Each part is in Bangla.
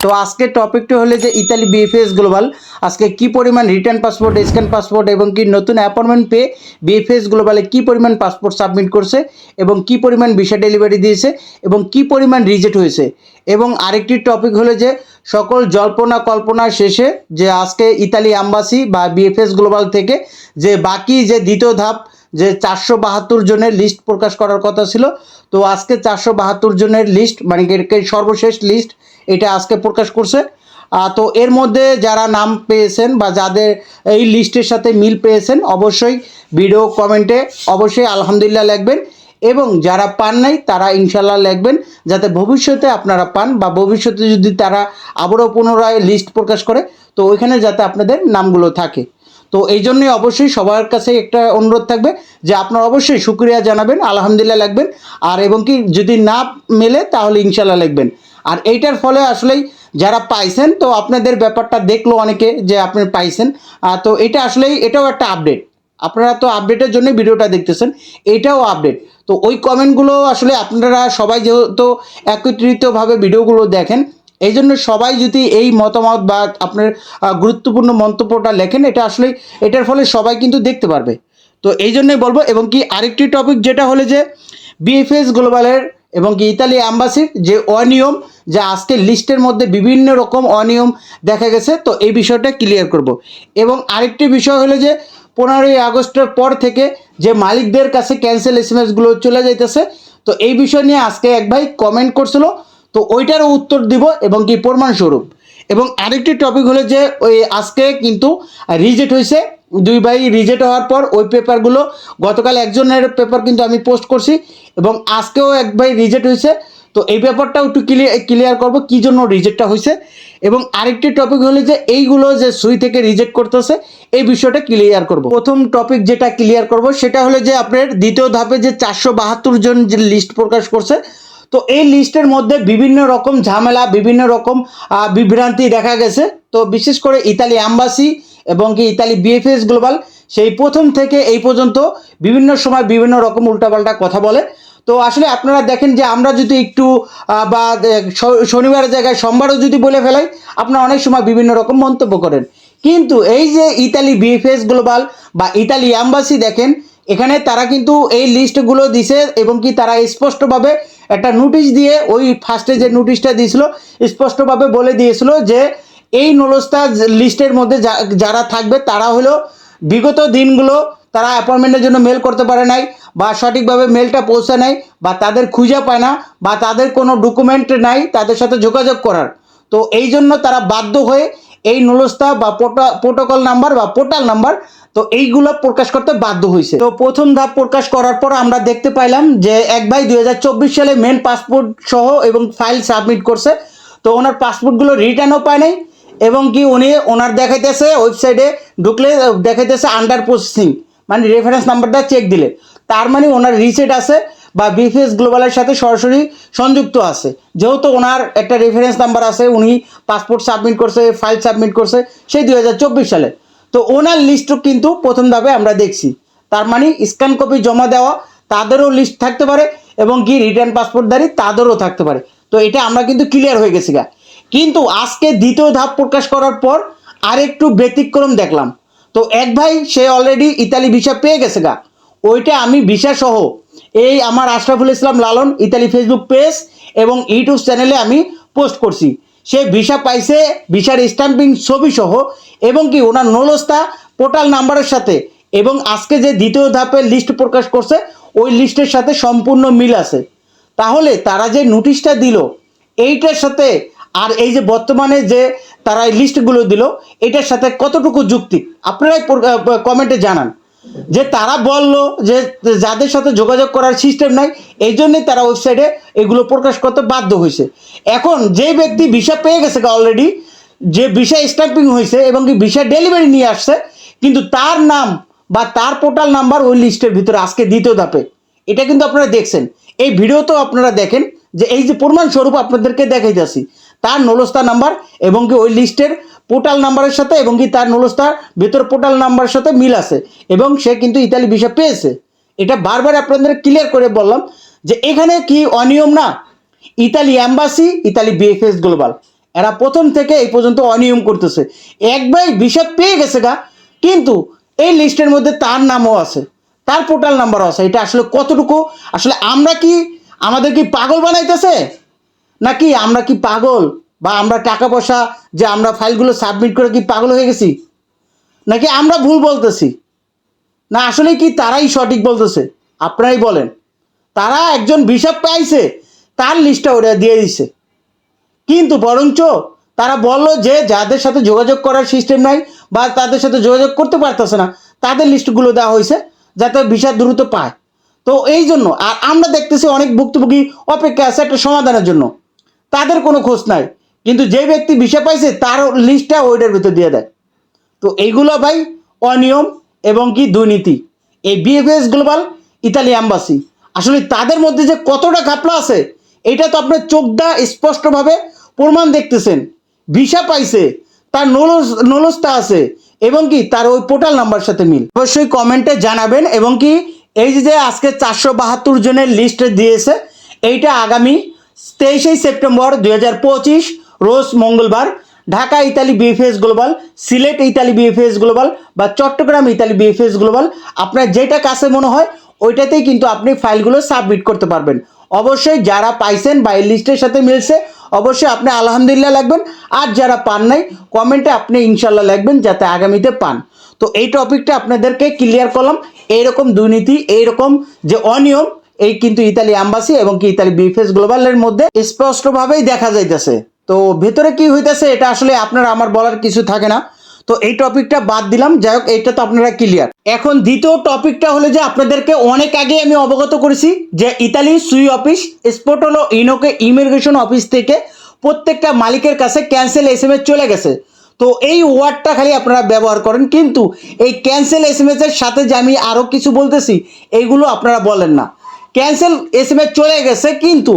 তো আজকের টপিকটি হলো যে ইতালি বিএফএস গ্লোবাল আজকে কি পরিমাণ রিটার্ন পাসপোর্ট স্ক্যান পাসপোর্ট এবং কি নতুন অ্যাপয়েন্টমেন্ট পেয়ে বিএফএস গ্লোবালে কি পরিমাণ পাসপোর্ট সাবমিট করছে এবং কি পরিমাণ ভিসা ডেলিভারি দিয়েছে এবং কি পরিমাণ রিজেক্ট হয়েছে। এবং আরেকটি টপিক হলো যে সকল জল্পনা কল্পনা শেষে যে আজকে ইতালি আম্বাসি বা বিএফএস গ্লোবাল থেকে যে বাকি যে দ্বিতীয় ধাপ, যে চারশো বাহাত্তর জনের লিস্ট প্রকাশ করার কথা ছিল। তো আজকে চারশো বাহাত্তর জনের লিস্ট মানে সর্বশেষ লিস্ট এটা আজকে প্রকাশ করছে। তো এর মধ্যে যারা নাম পেয়েছেন বা যাদের এই লিস্টের সাথে মিল পেয়েছেন, অবশ্যই ভিডিও কমেন্টে অবশ্যই আলহামদুলিল্লাহ লিখবেন এবং যারা পান নাই, তারা ইনশাল্লাহ লিখবেন যাতে ভবিষ্যতে আপনারা পান বা ভবিষ্যতে যদি তারা আবারও পুনরায় লিস্ট প্রকাশ করে, তো ওইখানে যাতে আপনাদের নামগুলো থাকে। তো এই জন্যই অবশ্যই সবার কাছে একটা অনুরোধ থাকবে যে আপনারা অবশ্যই শুক্রিয়া জানাবেন, আলহামদুলিল্লাহ লিখবেন। আর এবং কি যদি না মেলে, তাহলে ইনশাল্লাহ লিখবেন। আর এইটার ফলে আসলেই যারা পাইছেন, তো আপনাদের ব্যাপারটা দেখল অনেকে যে আপনি পাইছেন। তো এটা আসলেই, এটাও একটা আপডেট আপনারা তো আপডেটের জন্যই ভিডিওটা দেখতেছেন, এটাও আপডেট তো ওই কমেন্টগুলো আসলে আপনারা সবাই যেহেতু একত্রিতভাবে ভিডিওগুলো দেখেন এই জন্য সবাই যদি এই মতামত বা আপনার গুরুত্বপূর্ণ মন্তব্যটা লেখেন, এটা আসলে এটার ফলে সবাই কিন্তু দেখতে পারবে। তো এই জন্যই বলব, এবং কি আরেকটি টপিক যেটা হলে যে বিএফএস গ্লোবালের এবং কি ইতালি অ্যাম্বাসির যে অনিয়ম যে আজকে লিস্টের মধ্যে বিভিন্ন রকম অনিয়ম দেখা গেছে, তো এই বিষয়টা ক্লিয়ার করব। এবং আরেকটি বিষয় হলো যে, পনেরোই আগস্টের পর থেকে যে মালিকদের কাছে ক্যান্সেল এস এম এসগুলো চলে যাইতেছে, তো এই বিষয় নিয়ে আজকে এক ভাই কমেন্ট করছিল, তো ওইটারও উত্তর দিব এবং কি প্রমাণস্বরূপ। এবং আরেকটি টপিক হলো যে, ওই আজকে কিন্তু রিজেক্ট হয়েছে দুই ভাই রিজেক্ট হওয়ার পর ওই পেপারগুলো গতকাল একজনের পেপার কিন্তু আমি পোস্ট করছি, এবং আজকেও এক ভাই রিজেক্ট হয়েছে তো এই ব্যাপারটাও একটু ক্লিয়ার ক্লিয়ার করব কী জন্য রিজেক্টটা হয়েছে এবং আরেকটি টপিক হলো যে এইগুলো যে সুই থেকে রিজেক্ট করতেছে, এই বিষয়টা ক্লিয়ার করব। প্রথম টপিক যেটা ক্লিয়ার করব, সেটা হলো যে আপনার দ্বিতীয় ধাপে যে চারশো বাহাত্তর জন যে লিস্ট প্রকাশ করছে, তো এই লিস্টের মধ্যে বিভিন্ন রকম ঝামেলা, বিভিন্ন রকম বিভ্রান্তি দেখা গেছে। তো বিশেষ করে ইতালি অ্যাম্বাসি এবং কি ইতালি বিএফএস গ্লোবাল সেই প্রথম থেকে এই পর্যন্ত বিভিন্ন সময় বিভিন্ন রকম উল্টাপাল্টা কথা বলে। তো আসলে আপনারা দেখেন যে আমরা যদি একটু বা শনিবারের জায়গায় সোমবারও যদি বলে ফেলাই, আপনারা অনেক সময় বিভিন্ন রকম মন্তব্য করেন। কিন্তু এই যে ইতালি বিএফএস গ্লোবাল বা ইতালি অ্যাম্বাসি দেখেন, এখানে তারা কিন্তু এই লিস্টগুলো দিছে এবং কি তারা স্পষ্টভাবে একটা নোটিশ দিয়ে, ওই ফার্স্টে যে নোটিশটা দিয়েছিল, স্পষ্টভাবে বলে দিয়েছিল যে এই নলস্তা লিস্টের মধ্যে যারা থাকবে তারা হলো বিগত দিনগুলো তারা অ্যাপয়েন্টমেন্টের জন্য মেল করতে পারে নাই, বা সঠিকভাবে মেলটা পৌঁছে নাই, বা তাদের খুঁজে পায় না, বা তাদের কোনো ডকুমেন্ট নাই তাদের সাথে যোগাযোগ করার। তো এই জন্য তারা বাধ্য হয়ে এই নুলস্তা বা প্রোটোকল নাম্বার বা পোর্টাল নাম্বার তো এইগুলো প্রকাশ করতে বাধ্য হয়েছে তো প্রথম ধাপ প্রকাশ করার পর আমরা দেখতে পাইলাম যে এক ভাই দু হাজার চব্বিশ সালে মেন পাসপোর্ট সহ এবং ফাইল সাবমিট করছে। তো ওনার পাসপোর্টগুলো রিটার্নও পায় নাই, এবং কি উনি ওনার দেখাইতেছে ওয়েবসাইটে ঢুকলে দেখাইতেছে আন্ডার প্রসেসিং মানে রেফারেন্স নাম্বারটা চেক দিলে। তার মানে ওনার রিসেট আছে বা বিপিএস গ্লোবালের সাথে সরাসরি সংযুক্ত আছে। যেহেতু ওনার একটা রেফারেন্স নাম্বার আছে, উনি পাসপোর্ট সাবমিট করছে ফাইল সাবমিট করছে, সেই দু হাজার চব্বিশ সালে। তো ওনার লিস্টও কিন্তু প্রথম ধাপে আমরা দেখছি। তার মানে স্ক্যান কপি জমা দেওয়া, তাদেরও লিস্ট থাকতে পারে এবং কি রিটার্ন পাসপোর্টধারী তাদেরও থাকতে পারে। তো এটা আমরা কিন্তু ক্লিয়ার হয়ে গেছি গা। কিন্তু আজকে দ্বিতীয় ধাপ প্রকাশ করার পর আরেকটু ব্যতিক্রম দেখলাম। তো এক ভাই, সে অলরেডি ইতালি ভিসা পেয়ে গেছে গা। ওইটা আমি ভিসা সহ এই আমার Ashraful Islam Lalon Italy Facebook page এবং ইউটিউব চ্যানেলে আমি পোস্ট করছি। সে ভিসা পাইছে ভিসার স্ট্যাম্পিং ছবি সহ এবং কি ওনার নলস্তা পোর্টাল নাম্বারের সাথে এবং আজকে যে দ্বিতীয় ধাপের লিস্ট প্রকাশ করছে, ওই লিস্টের সাথে সম্পূর্ণ মিল আছে। তাহলে তারা যে নোটিশটা দিল, এইটার সাথে আর এই যে বর্তমানে যে তারা এই লিস্টগুলো দিল, এটার সাথে কতটুকু যুক্তি? আপনারাই কমেন্টে জানান। যে তারা বলল যে যাদের সাথে যোগাযোগ করার সিস্টেম নাই, এই জন্যই তারা ওয়েবসাইটে এগুলো প্রকাশ করতে বাধ্য হয়েছে। এখন যে ব্যক্তি ভিসা পেয়ে গেছে অলরেডি যে ভিসা স্ট্যাম্পিং হয়েছে এবং কি ভিসা ডেলিভারি নিয়ে আসছে, কিন্তু তার নাম বা তার পোর্টাল নাম্বার ওই লিস্টের ভিতরে আজকে দ্বিতীয় ধাপে। এটা কিন্তু আপনারা দেখছেন। এই ভিডিও তো আপনারা দেখেন যে এই যে প্রমাণ স্বরূপ আপনাদেরকে দেখাইতেছি। তার নলস্তা নাম্বার এবং কি ওই লিস্টের পোর্টাল নাম্বারের সাথে এবং কি তার নলস্তার ভেতর পোর্টাল নাম্বারের সাথে মিল আছে। এবং সে কিন্তু ইতালি ভিসা পেয়েছে। এটা বারবার আপনাদের ক্লিয়ার করে বললাম যে এখানে কি অনিয়ম না? Italy embassy Italy BFS global এরা প্রথম থেকে এই পর্যন্ত অনিয়ম করতেছে। একবার ভিসা পেয়ে গেছে গা, কিন্তু এই লিস্টের মধ্যে তার নামও আছে, তার পোর্টাল নাম্বারও আছে। এটা আসলে কতটুকু? আসলে আমরা কি আমাদের কি পাগল বানাইতেছে? নাকি আমরা কি পাগল? বা আমরা টাকা পয়সা যে আমরা ফাইলগুলো সাবমিট করে কি পাগল হয়ে গেছি? নাকি আমরা ভুল বলতেছি? না, আসলে কি তারাই সঠিক বলতেছে? আপনারাই বলেন। তারা একজন ভিসা পাইছে, তার লিস্টটা ওরা দিয়ে দিছে। কিন্তু বরঞ্চ তারা বলল যে যাদের সাথে যোগাযোগ করার সিস্টেম নাই বা তাদের সাথে যোগাযোগ করতে পারতেছে না, তাদের লিস্টগুলো দেওয়া হয়েছে যাতে ভিসা দ্রুত পায়। তো এই জন্য, আর আমরা দেখতেছি অনেক ভুক্তভোগী অপেক্ষা আছে একটা সমাধানের জন্য। তাদের কোনো খোঁজ নাই। কিন্তু যে ব্যক্তি ভিসা পাইছে তার লিস্টটা ওইটার ভিতর দিয়ে দেয়। তো এইগুলো ভাই অনিয়ম এবং কি দুর্নীতি। এই বিএফএস গ্লোবাল ইতালি অ্যাম্বাসি আসলে তাদের মধ্যে যে কতটা ঘাপলা আছে, এটা তো আপনার চোখদা স্পষ্টভাবে প্রমাণ দেখতেছেন। ভিসা পাইছে, তার নলস নলস্তা আছে এবং কি তার ওই পোর্টাল নাম্বার সাথে মিল। অবশ্যই কমেন্টে জানাবেন এবং কি এই যে আজকে চারশো বাহাত্তর জনের লিস্ট দিয়েছে, এইটা আগামী তেইশে সেপ্টেম্বর দুই হাজার পঁচিশ, রোজ মঙ্গলবার, Dhaka Italy BFS global Sylhet Italy BFS global বা চট্টগ্রাম ইতালি বিএফএস গ্লোবাল আপনার যেটা কাছে মনে হয়, ওইটাতেই কিন্তু আপনি ফাইলগুলো সাবমিট করতে পারবেন। অবশ্যই যারা পাইছেন বা এই লিস্টের সাথে মিলছে, অবশ্যই আপনি আলহামদুলিল্লাহ লাগবেন। আর যারা পান নাই, কমেন্টে আপনি ইনশাল্লাহ লাগবেন যাতে আগামীতে পান। তো এই টপিকটা আপনাদেরকে ক্লিয়ার করলাম, এইরকম দুর্নীতি, এইরকম যে অনিয়ম এই কিন্তু ইতালি অ্যাম্বাসি এবং কি ইতালি বিএফএস গ্লোবালের মধ্যে স্পষ্টভাবেই দেখা যাইতেছে। তো ভেতরে কি হইতেছে এটা আসলে আপনার আমার বলার কিছু থাকে না। তো এই টপিকটা বাদ দিলাম, যাই হোক, এইটা তো আপনারা ক্লিয়ার এখন দ্বিতীয় টপিকটা হলো যে আপনাদেরকে অনেক আগে আমি অবগত করেছি যে ইতালি সুই অফিস স্পোর্টলো ইনোকে ইমিগ্রেশন অফিস থেকে প্রত্যেকটা মালিকের কাছে ক্যান্সেল এস চলে গেছে। তো এই ওয়ার্ডটা খালি আপনারা ব্যবহার করেন, কিন্তু এই ক্যান্সেল এস এর সাথে যে আমি আরও কিছু বলতেছি এইগুলো আপনারা বলেন না। ক্যান্সেল এস এম চলে গেছে, কিন্তু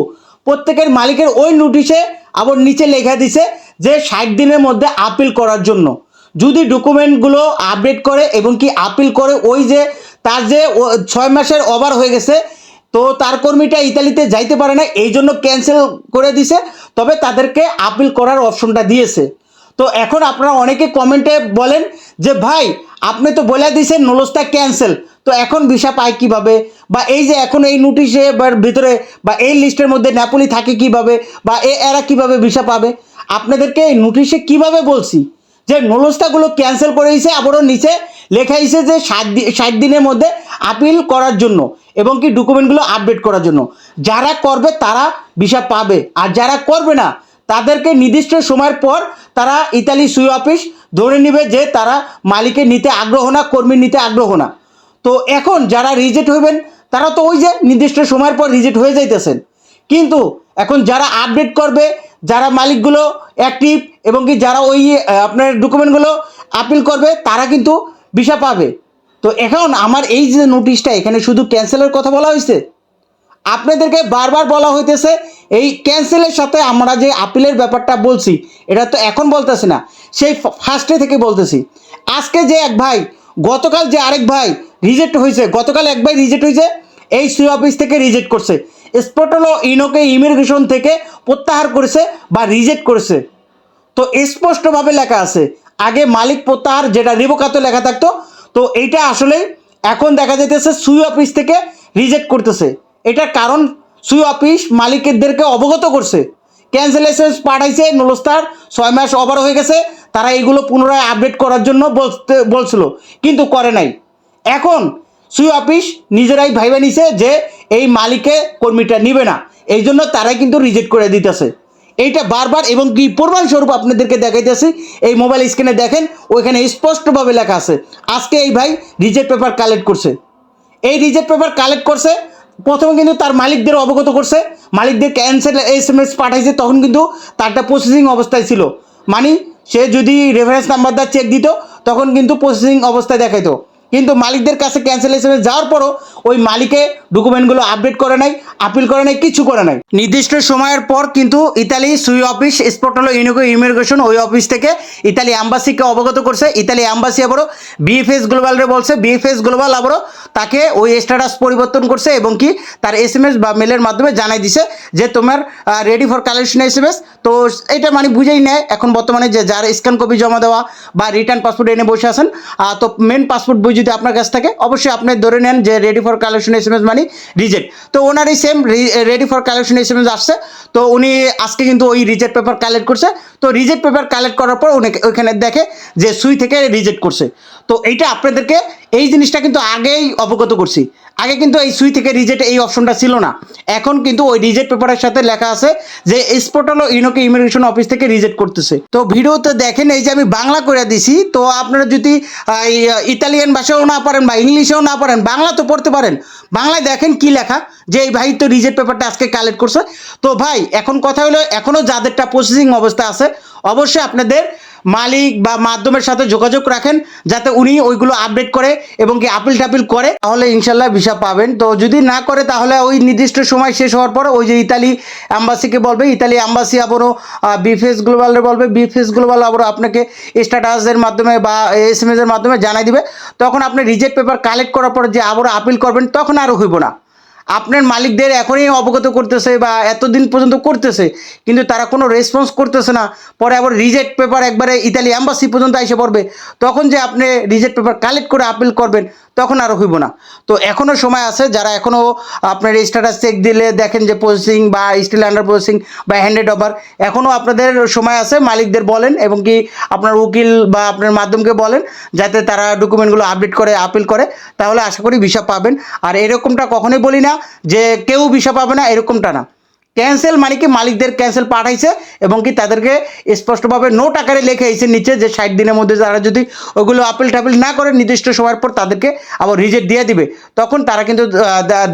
প্রত্যেকের মালিকের ওই নোটিশে আবার নিচে লেখা দিছে যে ষাট দিনের মধ্যে আপিল করার জন্য। যদি ডকুমেন্টগুলো আপডেট করে এবং কি আপিল করে ওই যে তার যে ছয় মাসের ওভার হয়ে গেছে, তো তার কর্মীটা ইতালিতে যাইতে পারে না, এই জন্য ক্যান্সেল করে দিছে, তবে তাদেরকে আপিল করার অপশনটা দিয়েছে। তো এখন আপনারা অনেকে কমেন্টে বলেন যে, ভাই, আপনি তো বলে দিয়েছেন নলস্তা ক্যান্সেল তো এখন ভিসা পায় কীভাবে? বা এই যে এখন এই নোটিশে ভিতরে বা এই লিস্টের মধ্যে ন্যাপোলি থাকে কীভাবে? বা এ এরা কীভাবে ভিসা পাবে? আপনাদেরকে এই নোটিশে কীভাবে বলছি? যে নলস্তাগুলো ক্যান্সেল করে দিয়েছে আবারও নিচে লেখা হয়েছে যে ষাট দি, ষাট দিনের মধ্যে আপিল করার জন্য এবং কি ডকুমেন্টগুলো আপডেট করার জন্য। যারা করবে তারা ভিসা পাবে। আর যারা করবে না, তাদেরকে নির্দিষ্ট সময়ের পর তারা ইতালি সুই অফিস ধরে নেবে যে তারা মালিকের নিতে আগ্রহ না, কর্মীর নিতে আগ্রহ না। তো এখন যারা রিজেক্ট হইবেন, তারা তো ওই যে নির্দিষ্ট সময়ের পর রিজেক্ট হয়ে যাইতেছেন। কিন্তু এখন যারা আপডেট করবে, যারা মালিকগুলো অ্যাক্টিভ এবং কি যারা ওই আপনার ডকুমেন্টগুলো আপিল করবে, তারা কিন্তু ভিসা পাবে। তো এখন আমার এই যে নোটিশটা এখানে শুধু ক্যান্সেলের কথা বলা হয়েছে আপনাদেরকে বারবার বলা হইতেছে, এই ক্যান্সেলের সাথে আমরা যে আপিলের ব্যাপারটা বলছি, এটা তো এখন বলতেছি না, সেই ফার্স্টে থেকে বলতেছি। আজকে যে এক ভাই, গতকাল যে আরেক ভাই রিজেক্ট হয়েছে গতকাল একবার রিজেক্ট হয়েছে এই সি অফিস থেকে রিজেক্ট করছে। স্পটলো ইনোকে ইমিগ্রেশন থেকে প্রত্যাহার করেছে বা রিজেক্ট করেছে। তো স্পষ্টভাবে লেখা আছে। আগে মালিক প্রত্যাহার, যেটা রিবোকাতে লেখা থাকতো, তো এইটা আসলে এখন দেখা যাইতেছে সুই অফিস থেকে রিজেক্ট করতেছে। এটার কারণ, সুই অফিস মালিকদেরকে অবগত করছে। ক্যান্সেলেশন পাঠাইছে নলস্তার ছয় মাস ওভার হয়ে গেছে, তারা এইগুলো পুনরায় আপডেট করার জন্য বলতে, বলছিল, কিন্তু করে নাই। এখন সুই অফিস নিজেরাই ভাইবে নিছে যে এই মালিকে কর্মীটা নিবে না। এই জন্য তারাই কিন্তু রিজেক্ট করে দিতেছে। এইটা বারবার এবং কি প্রমাণ স্বরূপ আপনাদেরকে দেখাইতেছি, এই মোবাইল স্ক্রিনে দেখেন, ওইখানে স্পষ্টভাবে লেখা আছে, আজকে এই ভাই রিজেক্ট পেপার কালেক্ট করছে। এই রিজেক্ট পেপার কালেক্ট করছে, প্রথমে কিন্তু তার মালিকদের অবগত করছে, মালিকদের ক্যান্সেল এস এম এস পাঠাইছে, তখন কিন্তু তারটা প্রসেসিং অবস্থায় ছিল। মানে সে যদি রেফারেন্স নাম্বার নাম্বারটা চেক দিত, তখন কিন্তু প্রসেসিং অবস্থায় দেখাইতো। কিন্তু মালিকদের কাছে ক্যান্সেল এস যাওয়ার পরও ওই মালিকে ডকুমেন্টগুলো আপডেট করে নাই আপিল করে নাই কিছু করে নাই। নির্দিষ্ট সময়ের পর কিন্তু ইতালি সুই অফিস স্পোর্টালো ইউনিকো ইমিগ্রেশন ওই অফিস থেকে ইতালি অ্যাম্বাসিকে অবগত করছে। ইতালি অ্যাম্বাসি আবারও বিএফএস গ্লোবালরে বলছে বিএফএস গ্লোবাল আবারও তাকে ওই স্ট্যাটাস পরিবর্তন করছে এবং কি তার এস এম এস বা মেলের মাধ্যমে জানাই দিছে যে তোমার ready for collection S M S তো এটা মানে বুঝেই নেয় এখন বর্তমানে যে যার স্ক্যান কপি জমা দেওয়া বা রিটার্ন পাসপোর্ট এনে বসে আহ, তো মেন পাসপোর্ট বই যদি আপনার কাছ থাকে, অবশ্যই আপনি ধরে নেন যে ready for collection S M S মানে রিজেক্ট তো ওনারই same ready for collection S M S আসছে। তো উনি আজকে কিন্তু ওই রিজেক্ট পেপার কালেক্ট করছে। তো রিজেক্ট পেপার কালেক্ট করার পর উনি ওইখানে দেখে যে সুই থেকে রিজেক্ট করছে। তো এইটা আপনাদেরকে এই জিনিসটা কিন্তু আগেই অবগত করছি। আগে কিন্তু এই সুই থেকে রিজেক্ট এই অপশনটা ছিল না। এখন কিন্তু ওই রিজেক্ট পেপারের সাথে লেখা আছে যে স্পোর্টাল ও ইউনোকে ইমিগ্রেশন অফিস থেকে রিজেক্ট করতেছে। তো ভিডিওতে দেখেন এই যে আমি বাংলা করে দিছি, তো আপনারা যদি ইতালিয়ান ভাষাও না পারেন বা ইংলিশেও না পারেন, বাংলা তো পড়তে পারেন। বাংলায় দেখেন কি লেখা, যে এই ভাই তো রিজেক্ট পেপারটা আজকে কালেক্ট করছে। তো ভাই, এখন কথা হলো এখনও যাদেরটা প্রসেসিং অবস্থা আছে, অবশ্যই আপনাদের মালিক বা মাধ্যমের সাথে যোগাযোগ রাখেন যাতে উনি ওইগুলো আপডেট করে এবং কি আপিল টাপিল করে, তাহলে ইনশাল্লাহ ভিসা পাবেন। তো যদি না করে, তাহলে ওই নির্দিষ্ট সময় শেষ হওয়ার পর ওই যে ইতালি অ্যাম্বাসিকে বলবে, ইতালি অ্যাম্বাসি আবারও বিফেস গ্লোবালে বলবে বিফেস গ্লোবাল আবারও আপনাকে স্ট্যাটাসের মাধ্যমে বা এস এম এস এর মাধ্যমে জানাই দিবে। তখন আপনি রিজেক্ট পেপার কালেক্ট করার পর যে আবারও আপিল করবেন, তখন আরও হইব না। আপনার মালিকদের এখনই অবগত করতেছে বা এতদিন পর্যন্ত করতেছে, কিন্তু তারা কোনো রেসপন্স করতেছে না। পরে আবার রিজেক্ট পেপার একবারে ইতালি অ্যাম্বাসি পর্যন্ত এসে পড়বে। তখন যে আপনি রিজেক্ট পেপার কালেক্ট করে আপিল করবেন তখন আর হইব না। তো এখনও সময় আছে, যারা এখনও আপনার স্ট্যাটাস চেক দিলে দেখেন যে প্রসেসিং বা স্টিল আন্ডার প্রসেসিং বা হ্যান্ডেড ওভার এখনও আপনাদের সময় আছে, মালিকদের বলেন এবং কি আপনার উকিল বা আপনার মাধ্যমকে বলেন, যাতে তারা ডকুমেন্টগুলো আপডেট করে আপিল করে। তাহলে আশা করি ভিসা পাবেন। আর এরকমটা কখনোই বলি না যে কেউ ভিসা পাবে না, এরকমটা না। ক্যান্সেল মানে কি মালিকদের ক্যান্সেল পাঠাইছে এবং কি তাদেরকে স্পষ্টভাবে নোট আকারে লিখে আইছে নিচে যে ষাট দিনের মধ্যে তারা যদি ওগুলো আপেল টাপেল না করে নির্দিষ্ট সময়ের পর তাদেরকে আবার রিজেক্ট দিয়ে দিবে, তখন তারা কিন্তু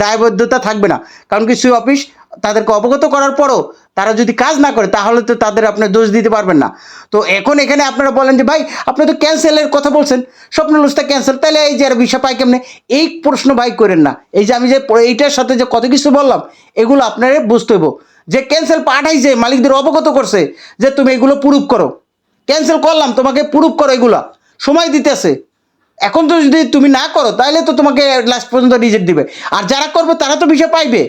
দায়বদ্ধতা থাকবে না। কারণ কি সি অফিস তাদেরকে অবগত করার পরও তারা যদি কাজ না করে, তাহলে তো তাদের আপনি দোষ দিতে পারবেন না। তো এখন এখানে আপনারা বলেন যে, ভাই, আপনি তো ক্যান্সেলের কথা বলছেন। স্বপ্ন লুজটা ক্যান্সেল তাহলে এই যে আর বিষয় পাই কেমনে? এই প্রশ্ন ভাই করেন না। এই যে আমি যে এইটার সাথে যে কত কিছু বললাম, এগুলো আপনারা বুঝতে হইব। যে ক্যান্সেল পাঠাইছে, মালিকদের অবগত করছে, যে তুমি এগুলো প্রুভ করো। ক্যান্সেল করলাম, তোমাকে প্রুভ করো এগুলা। সময় দিতেছে। এখন তো যদি তুমি না করো, তাহলে তো তোমাকে লাস্ট পর্যন্ত রিজেক্ট দিবে। আর যারা করবে, তারা তো বিষয় পাইবে।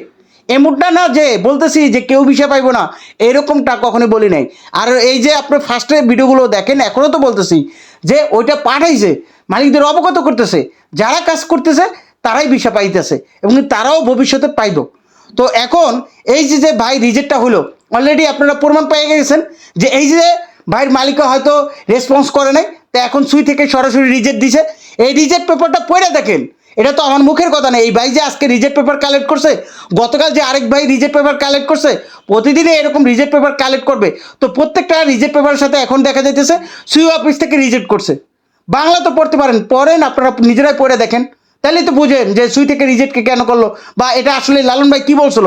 এমনটা না যে বলতেছি যে কেউ বিষয় পাইবো না, এরকমটা কখনোই বলি নাই। আর এই যে আপনি ফার্স্টে ভিডিওগুলো দেখেন এখনও তো বলতেছি যে ওইটা পাঠাইছে, মালিকদের অবগত করতেছে, যারা কাজ করতেছে, তারাই বিষয় পাইতেছে এবং তারাও ভবিষ্যতে পাইব। তো এখন এই যে যে ভাই রিজেক্টটা হলো অলরেডি আপনারা প্রমাণ পেয়ে গেছেন যে এই যে ভাইয়ের মালিকও হয়তো রেসপন্স করে নাই, তো এখন সুই থেকে সরাসরি রিজেক্ট দিছে। এই রিজেক্ট পেপারটা পড়ে দেখেন এটা তো আমার মুখের কথা না। এই ভাই যে আজকে রিজেক্ট পেপার কালেক্ট করছে, গতকাল যে আরেক ভাই রিজেক্ট পেপার কালেক্ট করছে, প্রতিদিনই এরকম রিজেক্ট পেপার কালেক্ট করবে। তো প্রত্যেকটা রিজেক্ট পেপারের সাথে এখন দেখা যাইতেছে সুই অফিস থেকে রিজেক্ট করছে। বাংলা তো পড়তে পারেন, পড়েন, আপনারা নিজেরাই পড়ে দেখেন। তাহলেই তো বুঝেন যে সুই থেকে রিজেক্টকে কেন করল, বা এটা আসলে লালন ভাই কী বলছিল?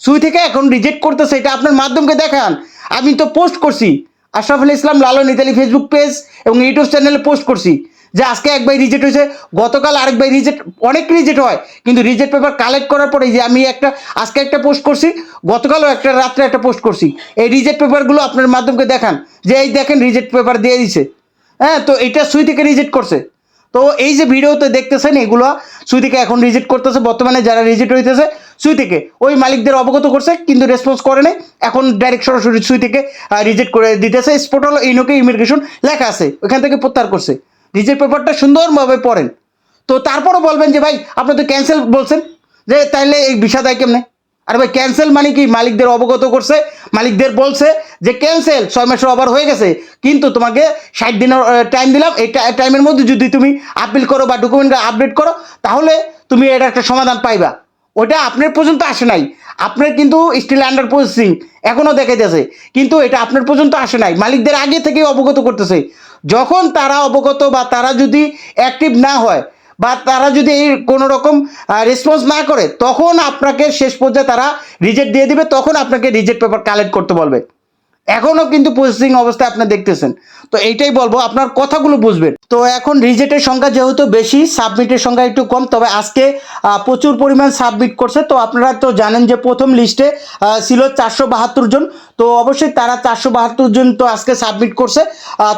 সুই থেকে এখন রিজেক্ট করতেছে, এটা আপনার মাধ্যমকে দেখান। আমি তো পোস্ট করছি, Ashraful Islam Lalon Italy Facebook page এবং ইউটিউব চ্যানেলে পোস্ট করছি। যে আজকে এক ভাই রিজেক্ট হয়েছে, গতকাল আরেক ভাই রিজেক্ট অনেক রিজেক্ট হয়, কিন্তু রিজেক্ট পেপার কালেক্ট করার পরে যে আমি একটা, আজকে একটা পোস্ট করছি, গতকালও একটা, রাত্রে একটা পোস্ট করছি। এই রিজেক্ট পেপারগুলো আপনার মাধ্যমকে দেখান, যে এই দেখেন রিজেক্ট পেপার দিয়ে দিছে। হ্যাঁ তো এটা সুই থেকে রিজেক্ট করছে। তো এই যে ভিডিওতে দেখতেছেন, এগুলো সুই থেকে এখন রিজেক্ট করতেছে, বর্তমানে যারা রিজেক্ট হইতেছে, সুই থেকে। ওই মালিকদের অবগত করছে, কিন্তু রেসপন্স করে নাই। এখন ডাইরেক্ট সরাসরি সুই থেকে রিজেক্ট করে দিতেছে। স্পোর্টাল ইনোকে ইমিগ্রেশন লেখা আছে ওখান থেকে প্রত্যাহার করছে। রিজেক্ট পেপারটা সুন্দরভাবে পড়েন। তো তারপরও বলবেন যে, ভাই, আপনি তো ক্যান্সেল বলছেন যে, তাইলে এই বিষা দেয় কেমনে? আর ভাই ক্যান্সেল মানে কি? মালিকদের অবগত করছে, মালিকদের বলছে যে ক্যান্সেল ছয় মাসের ওভার হয়ে গেছে। কিন্তু তোমাকে ষাট দিনের টাইম দিলাম। এই টাইমের মধ্যে যদি তুমি আপিল করো বা ডকুমেন্ট আপডেট করো, তাহলে তুমি এটা একটা সমাধান পাইবা। ওটা আপনার পর্যন্ত আসে নাই। আপনার কিন্তু স্টিল আন্ডার প্রসেসিং এখনও দেখা যাচ্ছে কিন্তু এটা আপনার পর্যন্ত আসে নাই। মালিকদের আগে থেকেই অবগত করতেছে। যখন তারা অবগত বা তারা যদি অ্যাক্টিভ না হয় বা তারা যদি এই কোনো রকম রেসপন্স না করে, তখন আপনাকে শেষ পর্যায়ে তারা রিজেক্ট দিয়ে দিবে, তখন আপনাকে রিজেক্ট পেপার কালেক্ট করতে বলবে। এখনও কিন্তু প্রসেসিং অবস্থায় আপনি দেখতেছেন। তো এইটাই বলব, আপনার কথাগুলো বুঝবেন। তো এখন রিজেক্টের সংখ্যা যেহেতু বেশি সাবমিটের সংখ্যা একটু কম, তবে আজকে প্রচুর পরিমাণ সাবমিট করছে। তো আপনারা তো জানেন যে প্রথম লিস্টে ছিল চারশো বাহাত্তর জন। তো অবশ্যই তারা চারশো বাহাত্তর জন তো আজকে সাবমিট করছে।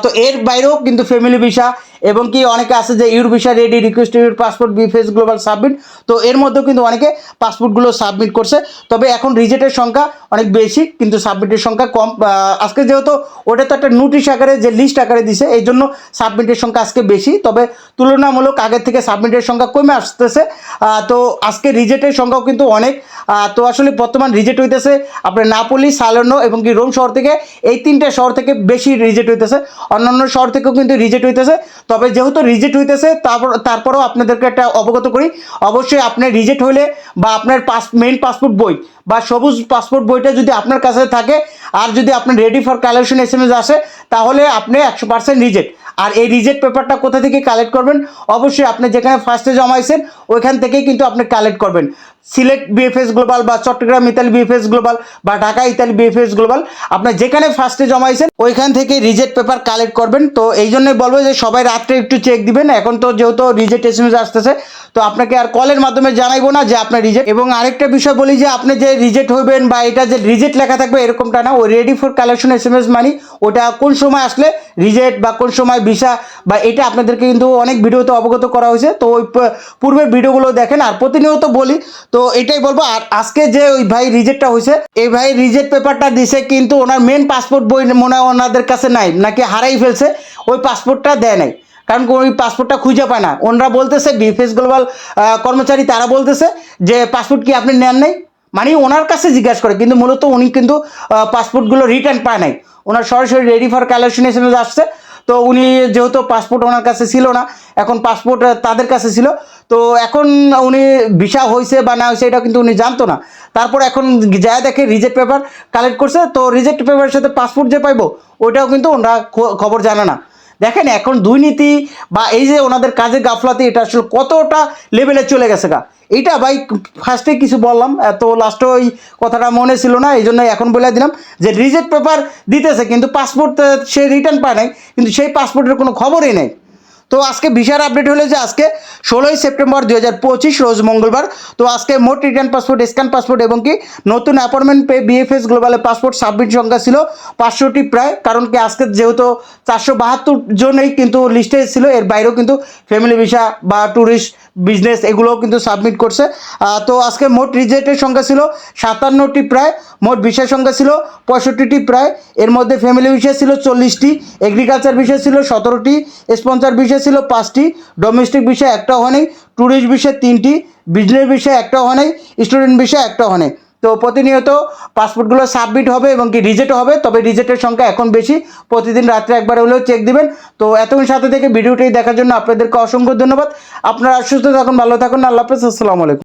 তো এর বাইরেও কিন্তু ফ্যামিলি ভিসা এবং কি অনেকে আছে যে your visa ready, request your passport BFS global submit. তো এর মধ্যেও কিন্তু অনেকে পাসপোর্টগুলো সাবমিট করছে। তবে এখন রিজেক্টের সংখ্যা অনেক বেশি, কিন্তু সাবমিটের সংখ্যা কম। আজকে যেহেতু ওটা তো একটা নোটিশ আকারে, যে লিস্ট আকারে দিছে, এই জন্য সাবমিটের সংখ্যা আজকে বেশি। তবে তুলনামূলক আগের থেকে সাবমিটের সংখ্যা কমে আসতেছে। তো আজকে রিজেক্টের সংখ্যাও কিন্তু অনেক। তো আসলে বর্তমান রিজেক্ট হইতেছে আপনার নাপোলি সালানো এবং কি রোম শহর থেকে, এই তিনটে শহর থেকে বেশি রিজেক্ট হইতেছে। অন্যান্য শহর থেকেও কিন্তু রিজেক্ট হইতেছে। তবে যেহেতু রিজেক্ট হইতেছে, তারপর, তারপরেও আপনাদেরকে একটা অবগত করি। অবশ্যই আপনি রিজেক্ট হইলে বা আপনার পাস মেইন পাসপোর্ট বই বা সবুজ পাসপোর্ট বইটা যদি আপনার কাছে থাকে, আর যদি আপনার ready for collection S M S আসে, তাহলে আপনি একশো পার্সেন্ট রিজেক্ট আর এই রিজেক্ট পেপারটা কোথা থেকে কালেক্ট করবেন? অবশ্যই আপনি যেখানে ফার্স্টে জমাইছেন ওইখান থেকেই কিন্তু আপনি কালেক্ট করবেন। সিলেট বিএফএস গ্লোবাল বা চট্টগ্রাম ইতালি বিএফএস গ্লোবাল বা ঢাকা ইতালি বিএফএস গ্লোবাল আপনার যেখানে ফার্স্টে জমাইছেন ওইখান থেকে রিজেক্ট পেপার কালেক্ট করবেন। তো এই জন্যই বলব যে সবাই রাত্রে একটু চেক দিবেন। এখন তো যেহেতু রিজেক্ট এস এম এস আসতেছে, তো আপনাকে আর কলের মাধ্যমে জানাইবো না যে আপনার রিজেক্ট এবং আরেকটা বিষয় বলি যে, আপনি যে রিজেক্ট হইবেন বা এটা যে রিজেক্ট লেখা থাকবে এরকমটা না, ওই ready for collection S M S মানি ওটা কোন সময় আসলে রিজেক্ট বা কোন সময় ভিসা বা এটা আপনাদেরকে কিন্তু অনেক ভিডিওতে অবগত করা হয়েছে। তো ওই পূর্বের ভিডিওগুলো দেখেন। আর প্রতিনিয়ত বলি তো এটাই বলব, আর আজকে যে ওই ভাই রিজেক্টটা হয়েছে, এই ভাই রিজেক্ট পেপারটা দিছে কিন্তু ওনার মেন পাসপোর্ট বই মনে হয় ওনাদের কাছে নাই, নাকি হারাই ফেলছে, ওই পাসপোর্টটা দেয় নাই। কারণ ওই পাসপোর্টটা খুঁজে পায় না। ওনারা বলতেছে বিএফএস গ্লোবাল কর্মচারী তারা বলতেছে যে পাসপোর্ট কি আপনি নেন নাই? মানে ওনার কাছে জিজ্ঞাসা করে, কিন্তু মূলত উনি কিন্তু পাসপোর্টগুলো রিটার্ন পায় নাই। ওনার সরাসরি রেডি ফর কালেকশন আসছে। তো উনি যেহেতু পাসপোর্ট ওনার কাছে ছিল না, এখন পাসপোর্ট তাদের কাছে ছিল। তো এখন উনি ভিসা হয়েছে বা না হয়েছে এটা কিন্তু উনি জানতো না। তারপর এখন যা দেখে রিজেক্ট পেপার কালেক্ট করছে, তো রিজেক্ট পেপারের সাথে পাসপোর্ট যে পাইবো, ওইটাও কিন্তু ওনারা খবর জানে না। দেখেন এখন দুর্নীতি বা এই যে ওনাদের কাজে গাফলাতি, এটা আসলে কতটা লেভেলে চলে গেছে গা? এইটা ভাই ফার্স্টে কিছু বললাম এত লাস্টে ওই কথাটা মনে ছিল না এই জন্য এখন বলে দিলাম যে রিজেক্ট পেপার দিতেছে, কিন্তু পাসপোর্ট সে রিটার্ন পায় নাই, কিন্তু সেই পাসপোর্টের কোনো খবরই নেই। তো আজকে ভিসার আপডেট হলো যে আজকে ষোলোই সেপ্টেম্বর দু হাজার পঁচিশ, রোজ মঙ্গলবার। তো আজকে মোট রিটার্ন পাসপোর্ট স্ক্যান পাসপোর্ট এবং কি নতুন অ্যাপয়েন্টমেন্ট পে বিএফএস গ্লোবালে পাসপোর্ট সাবমিট সংখ্যা ছিল পাঁচশোটি প্রায়। কারণ কি আজকে যেহেতু চারশো বাহাত্তর জনেই কিন্তু লিস্টে ছিল, এর বাইরেও কিন্তু ফ্যামিলি ভিসা বা ট্যুরিস্ট বিজনেস এগুলোও কিন্তু সাবমিট করছে। তো আজকে মোট রিজেক্টের সংখ্যা ছিল সাতান্নটি প্রায়, মোট বিষয় সংখ্যা ছিল পঁয়ষট্টিটি প্রায়। এর মধ্যে ফ্যামিলি বিষয় ছিল চল্লিশটি এগ্রিকালচার বিষয় ছিল সতেরোটি স্পন্সার বিষয় ছিল পাঁচটি ডোমেস্টিক বিষয় একটা হয় নেই ট্যুরিস্ট বিষয় তিনটি বিজনেস বিষয় একটা নাই স্টুডেন্ট বিষয় একটা নাই তো প্রতিনিয়ত পাসপোর্টগুলো সাবমিট হবে এবং কি রিজেক্ট হবে, তবে রিজেক্টের সংখ্যা এখন বেশি। প্রতিদিন রাত্রে একবার হলেও চেক দিবেন। তো এতক্ষণ সাথে থেকে ভিডিওটি দেখার জন্য আপনাদেরকে অসংখ্য ধন্যবাদ। আপনারা সুস্থ থাকুন, ভালো থাকুন। আল্লাহ হাফেজ, আসসালামু আলাইকুম।